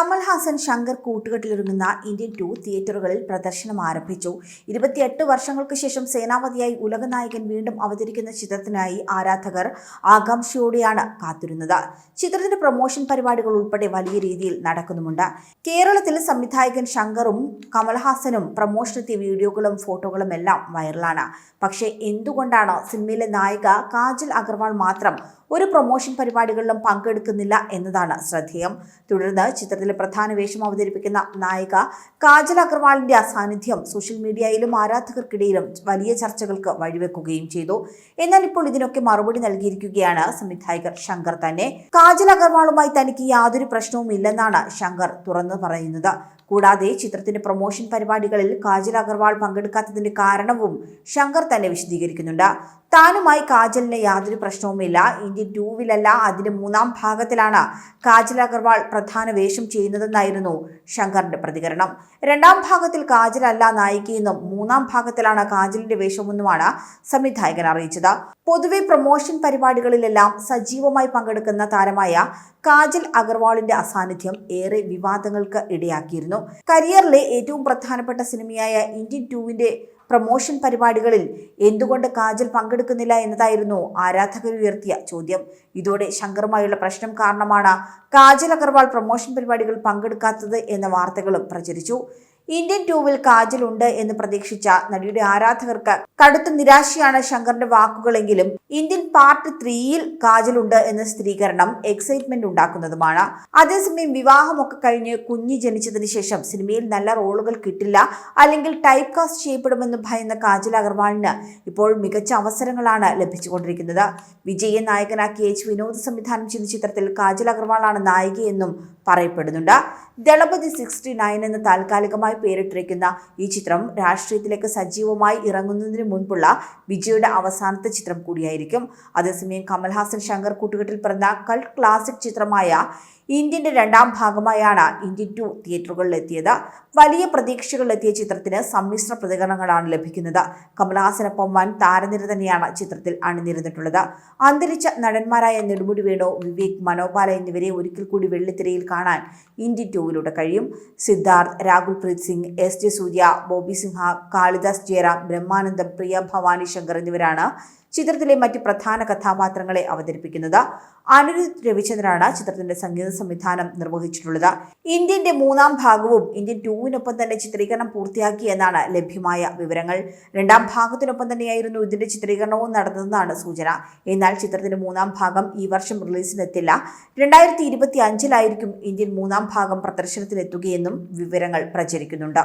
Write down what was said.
കമൽ ഹാസൻ ശങ്കർ കൂട്ടുകെട്ടിലൊരുങ്ങുന്ന Indian two തിയേറ്ററുകളിൽ പ്രദർശനം ആരംഭിച്ചു. ഇരുപത്തിയെട്ട് വർഷങ്ങൾക്ക് ശേഷം സേനാപതിയായി ഉലകനായകൻ വീണ്ടും അവതരിക്കുന്ന ചിത്രത്തിനായി ആരാധകർ ആകാംക്ഷയോടെയാണ് കാത്തിരുന്നത്. ചിത്രത്തിന്റെ പ്രൊമോഷൻ പരിപാടികൾ ഉൾപ്പെടെ വലിയ രീതിയിൽ നടക്കുന്നുമുണ്ട്. കേരളത്തിൽ സംവിധായകൻ ശങ്കറും കമൽഹാസനും പ്രൊമോഷനെത്തിയ വീഡിയോകളും ഫോട്ടോകളും എല്ലാം വൈറലാണ്. പക്ഷേ എന്തുകൊണ്ടാണ് സിനിമയിലെ നായിക കാജൽ അഗർവാൾ മാത്രം ഒരു പ്രൊമോഷൻ പരിപാടികളിലും പങ്കെടുക്കുന്നില്ല എന്നതാണ് ശ്രദ്ധേയം. തുടർന്ന് ചിത്രത്തിലെ പ്രധാന വേഷം അവതരിപ്പിക്കുന്ന നായിക കാജൽ അഗർവാളിന്റെ അസാന്നിധ്യം സോഷ്യൽ മീഡിയയിലും ആരാധകർക്കിടയിലും വലിയ ചർച്ചകൾക്ക് വഴിവെക്കുകയും ചെയ്തു. എന്നാൽ ഇപ്പോൾ ഇതിനൊക്കെ മറുപടി നൽകിയിരിക്കുകയാണ് സംവിധായകർ ശങ്കർ തന്നെ. കാജൽ അഗർവാളുമായി തനിക്ക് യാതൊരു പ്രശ്നവും ഇല്ലെന്നാണ് ശങ്കർ തുറന്നു പറയുന്നത്. കൂടാതെ ചിത്രത്തിന്റെ പ്രൊമോഷൻ പരിപാടികളിൽ കാജൽ അഗർവാൾ പങ്കെടുക്കാത്തതിന്റെ കാരണവും ശങ്കർ തന്നെ വിശദീകരിക്കുന്നുണ്ട്. താനുമായി കാജലിന് യാതൊരു പ്രശ്നവുമില്ല. ഇന്ത്യൻ ടൂവിലല്ല അതിന്റെ മൂന്നാം ഭാഗത്തിലാണ് കാജൽ അഗർവാൾ പ്രധാന വേഷം ചെയ്യുന്നതെന്നായിരുന്നു ശങ്കറിന്റെ പ്രതികരണം. രണ്ടാം ഭാഗത്തിൽ കാജലല്ല നായികയെന്നും മൂന്നാം ഭാഗത്തിലാണ് കാജലിന്റെ വേഷമെന്നുമാണ് സംവിധായകൻ അറിയിച്ചത്. പൊതുവെ പ്രൊമോഷൻ പരിപാടികളിലെല്ലാം സജീവമായി പങ്കെടുക്കുന്ന താരമായ കാജൽ അഗർവാളിന്റെ അസാന്നിധ്യം ഏറെ വിവാദങ്ങൾക്ക് ഇടയാക്കിയിരുന്നു. കരിയറിലെ ഏറ്റവും പ്രധാനപ്പെട്ട സിനിമയായ ഇന്ത്യൻ ടൂവിന്റെ പ്രൊമോഷൻ പരിപാടികളിൽ എന്തുകൊണ്ട് കാജൽ പങ്കെടുക്കുന്നില്ല എന്നതായിരുന്നു ആരാധകർ ഉയർത്തിയ ചോദ്യം. ഇതോടെ ശങ്കറുമായുള്ള പ്രശ്നം കാരണമാണ് കാജൽ അഗർവാൾ പ്രൊമോഷൻ പരിപാടികൾ പങ്കെടുക്കാത്തത് എന്ന വാർത്തകളും പ്രചരിച്ചു. ഇന്ത്യൻ ടൂവിൽ കാജൽ ഉണ്ട് എന്ന് പ്രതീക്ഷിച്ച നടിയുടെ ആരാധകർക്ക് കടുത്ത നിരാശയാണ് ശങ്കറിന്റെ വാക്കുകളെങ്കിലും ഇന്ത്യൻ പാർട്ട് ത്രീയിൽ കാജൽ ഉണ്ട് എന്ന സ്ഥിരീകരണം എക്സൈറ്റ്മെന്റ് ഉണ്ടാക്കുന്നതുമാണ്. അതേസമയം വിവാഹമൊക്കെ കഴിഞ്ഞ് കുഞ്ഞ് ജനിച്ചതിന് ശേഷം സിനിമയിൽ നല്ല റോളുകൾ കിട്ടില്ല അല്ലെങ്കിൽ ടൈപ്പ് കാസ്റ്റ് ചെയ്യപ്പെടുമെന്ന് ഭയന്ന കാജൽ അഗർവാളിന് ഇപ്പോൾ മികച്ച അവസരങ്ങളാണ് ലഭിച്ചുകൊണ്ടിരിക്കുന്നത്. വിജയെ നായകനാക്കി എച്ച് വിനോദ് സംവിധാനം ചെയ്ത ചിത്രത്തിൽ കാജൽ അഗർവാളാണ് നായികയെന്നും പറയപ്പെടുന്നുണ്ട്. ദളപതി സിക്സ്റ്റി നയൻ എന്ന് താൽക്കാലികമായി പേരിട്ടിരിക്കുന്ന ഈ ചിത്രം രാഷ്ട്രീയത്തിലേക്ക് സജീവമായി ഇറങ്ങുന്നതിന് മുൻപുള്ള വിജയുടെ അവസാനത്തെ ചിത്രം കൂടിയായിരിക്കും. അതേസമയം കമൽഹാസൻ ശങ്കർ കൂട്ടുകെട്ടിൽ പിറന്ന കൾട്ട് ക്ലാസിക് ചിത്രമായ ഇന്ത്യന്റെ രണ്ടാം ഭാഗമായാണ് ഇന്ത്യൻ ടു തിയേറ്ററുകളിലെത്തിയത് വലിയ പ്രതീക്ഷകളിലെത്തിയ ചിത്രത്തിന് സമ്മിശ്ര പ്രതികരണങ്ങളാണ് ലഭിക്കുന്നത്. കമൽഹാസനൊപ്പം വൻ താരനിര തന്നെയാണ് ചിത്രത്തിൽ അണിനിരന്നിട്ടുള്ളത്. അന്തരിച്ച നടന്മാരായ നെടുമുടി വേണു വിവേക് മനോപാല എന്നിവരെ ഒരിക്കൽ കൂടി വെള്ളിത്തിരയിൽ കാണാൻ ഇന്ത്യൻ ടൂവിലൂടെ കഴിയും. സിദ്ധാർത്ഥ് രാഹുൽ പ്രീത് സിംഗ് എസ് ജെ സൂര്യ ബോബി സിംഹ കാളിദാസ് ജയറാം ബ്രഹ്മാനന്ദം പ്രിയ ഭവാനി ശങ്കർ എന്നിവരാണ് ചിത്രത്തിലെ മറ്റ് പ്രധാന കഥാപാത്രങ്ങളെ അവതരിപ്പിക്കുന്നത് അനിരുദ്ധ് രവിചന്ദ്രനാണ് ചിത്രത്തിന്റെ സംഗീത സംവിധാനം നിർവഹിച്ചിട്ടുള്ളത്. ഇന്ത്യന്റെ മൂന്നാം ഭാഗവും ഇന്ത്യൻ ടൂവിനൊപ്പം തന്നെ ചിത്രീകരണം പൂർത്തിയാക്കി എന്നാണ് ലഭ്യമായ വിവരങ്ങൾ. രണ്ടാം ഭാഗത്തിനൊപ്പം തന്നെയായിരുന്നു ഇതിന്റെ ചിത്രീകരണവും നടന്നതെന്നാണ് സൂചന. എന്നാൽ ചിത്രത്തിന്റെ മൂന്നാം ഭാഗം ഈ വർഷം റിലീസിനെത്തില്ല. രണ്ടായിരത്തി ഇരുപത്തി അഞ്ചിലായിരിക്കും ഇന്ത്യൻ മൂന്നാം ഭാഗം പ്രദർശനത്തിനെത്തുകയെന്നും വിവരങ്ങൾ പ്രചരിക്കുന്നുണ്ട്.